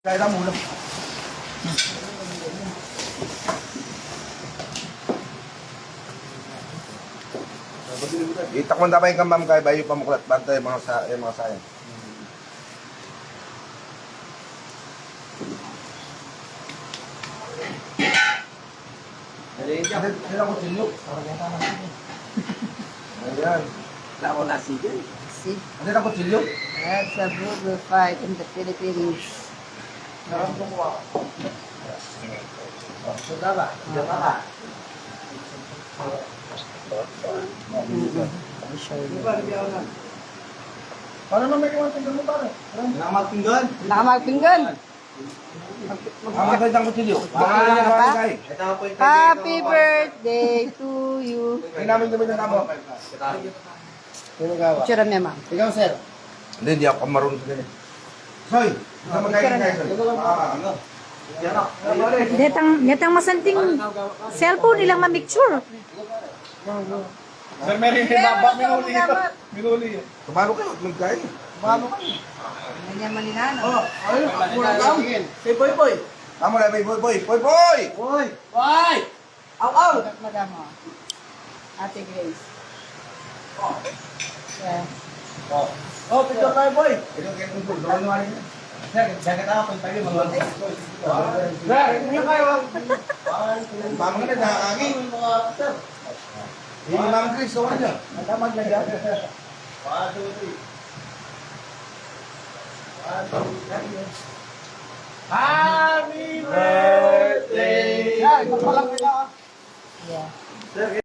Kaya lang muna. Itak mo dapat yung kamam kaya bayo pamuklat bantay mga sa yung mga sayang. Sila ko silyo. Ayan. Wala ko nasigil. See, Ano na ko silyo? that's a brutal fight in the Philippines. Sudah ba? Diyan ka ka. I'll show you. Paano naman may iwan tingnan mo pare? Salamat pinggan. Nakamagpinggan. Ang maganda ang kutsilyo. Baka Wala na ka pa? kay. Ito po yung Happy birthday to you. Hindi namin gawin na namo. Picture niya, ma'am. Ikaw, sir. Hindi, hindi ako marunong sa ganyan. Ano magkain kayo? Ah, Yan o. Netang, netang masanting cellphone nilang mamicture. Sir, meron yung baba, minuli ito. Minuli yun. Kumano kayo? Magkain. Hindi niya malinano. Oh, ayun. Mura ka. Say, boy, boy. Tama na, boy, boy, boy, boy, boy! Boy. Boy. Aw, aw. Madam. Ate Grace. Yeah. Oh, picture tayo, boy. Ito kaya kung doon naman yun. Sir, jagat ako kung tayo mga Sir, hindi kayo. Mama na, nakakangin. Sir. Hindi naman Chris, so ano? Natamag na dyan. One, two, three. One, two, three. Happy birthday! Yan, magpalapit ako. Yeah. Sir,